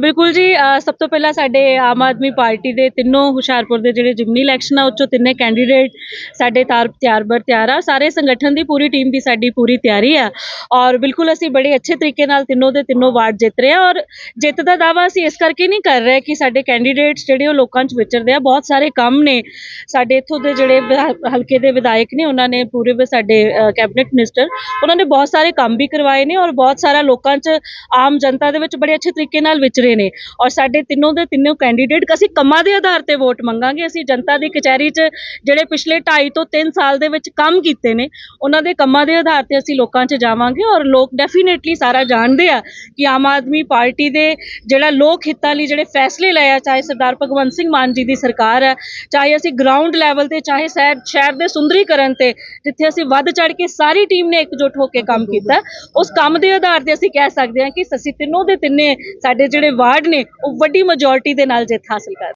ਬਿਲਕੁਲ ਜੀ ਸਭ ਤੋਂ ਪਹਿਲਾਂ ਸਾਡੇ ਆਮ ਆਦਮੀ ਪਾਰਟੀ ਦੇ ਤਿੰਨੋਂ ਹੁਸ਼ਿਆਰਪੁਰ ਦੇ ਜਿਹੜੇ ਜਿਮਨੀ ਇਲੈਕਸ਼ਨ ਆ, ਉਹ 'ਚੋਂ ਤਿੰਨੇ ਕੈਂਡੀਡੇਟ ਸਾਡੇ ਤਾਰ ਤਿਆਰ ਬਰ ਤਿਆਰ ਆ। ਸਾਰੇ ਸੰਗਠਨ ਦੀ ਪੂਰੀ ਟੀਮ ਦੀ ਸਾਡੀ ਪੂਰੀ ਤਿਆਰੀ ਆ। ਔਰ ਬਿਲਕੁਲ ਅਸੀਂ ਬੜੇ ਅੱਛੇ ਤਰੀਕੇ ਨਾਲ ਤਿੰਨੋਂ ਦੇ ਤਿੰਨੋਂ ਵਾਰਡ ਜਿੱਤ ਰਹੇ ਆ। ਔਰ ਜਿੱਤ ਦਾ ਦਾਵਾ ਅਸੀਂ ਇਸ ਕਰਕੇ ਨਹੀਂ ਕਰ ਰਹੇ ਕਿ ਸਾਡੇ ਕੈਂਡੀਡੇਟਸ ਜਿਹੜੇ ਉਹ ਲੋਕਾਂ 'ਚ ਵਿਚਰਦੇ ਆ। ਬਹੁਤ ਸਾਰੇ ਕੰਮ ਨੇ। ਸਾਡੇ ਇੱਥੋਂ ਦੇ ਜਿਹੜੇ ਹਲਕੇ ਦੇ ਵਿਧਾਇਕ ਨੇ, ਉਹਨਾਂ ਨੇ ਪੂਰੇ ਸਾਡੇ ਕੈਬਨਿਟ ਮਿਨਿਸਟਰ, ਉਹਨਾਂ ਨੇ ਬਹੁਤ ਸਾਰੇ ਕੰਮ ਵੀ ਕਰਵਾਏ ਨੇ। ਔਰ ਬਹੁਤ ਸਾਰਾ ਲੋਕਾਂ 'ਚ ਆਮ ਜਨਤਾ ਦੇ ਵਿੱਚ ਬੜੇ ਅੱਛੇ ਤਰੀਕੇ ਨਾਲ ਵਿਚਰੇ ਨੇ। ਔਰ ਸਾਡੇ ਤਿੰਨੋਂ ਦੇ ਤਿੰਨੋਂ ਕੈਂਡੀਡੇਟ ਅਸੀਂ ਕੰਮਾਂ ਦੇ ਆਧਾਰ ਤੇ ਵੋਟ ਮੰਗਾਂਗੇ। ਅਸੀਂ ਜਨਤਾ ਦੀ ਕਚਹਿਰੀ 'ਚ ਜਿਹੜੇ ਪਿਛਲੇ 2.5 ਤੋਂ 3 ਸਾਲ ਦੇ ਵਿੱਚ ਕੰਮ ਕੀਤੇ ਨੇ, ਉਹਨਾਂ ਦੇ ਕੰਮਾਂ ਦੇ ਆਧਾਰ ਤੇ ਅਸੀਂ ਲੋਕਾਂ 'ਚ ਜਾਵਾਂਗੇ। ਔਰ ਲੋਕ ਡੈਫੀਨੇਟਲੀ ਸਾਰਾ ਜਾਣਦੇ ਆ ਕਿ ਆਮ ਆਦਮੀ ਪਾਰਟੀ ਦੇ ਜਿਹੜਾ ਲੋਕ ਹਿੱਤਾਂ ਲਈ ਜਿਹੜੇ ਫੈਸਲੇ ਲਏ ਆ, ਚਾਹੇ ਸਰਦਾਰ ਭਗਵੰਤ ਸਿੰਘ ਮਾਨ ਜੀ ਦੀ ਸਰਕਾਰ ਹੈ ਚਾਹੇ ਅਸੀਂ ਗਰਾਊਂਡ ਲੈਵਲ ਤੇ, ਚਾਹੇ ਸ਼ਹਿਰ ਸ਼ਹਿਰ ਦੇ ਸੁੰਦਰੀਕਰਨ ਤੇ, ਜਿੱਥੇ ਅਸੀਂ ਵੱਧ ਚੜ ਕੇ ਸਾਰੀ ਟੀਮ ਨੇ ਇਕਜੁੱਟ ਹੋ ਕੇ ਕੰਮ ਕੀਤਾ, ਉਸ ਕੰਮ ਦੇ ਆਧਾਰ ਤੇ ਅਸੀਂ ਕਹਿ ਸਕਦੇ ਹਾਂ ਕਿ ਅਸੀਂ ਤਿੰਨੋਂ ਦੇ ਤਿੰਨੇ ਸਾਡੇ ਜਿਹੜੇ ਵਾਰਡ ਨੇ ਉਹ ਵੱਡੀ ਮੈਜੋਰਟੀ ਦੇ ਨਾਲ ਜਿੱਤ ਹਾਸਲ ਕਰ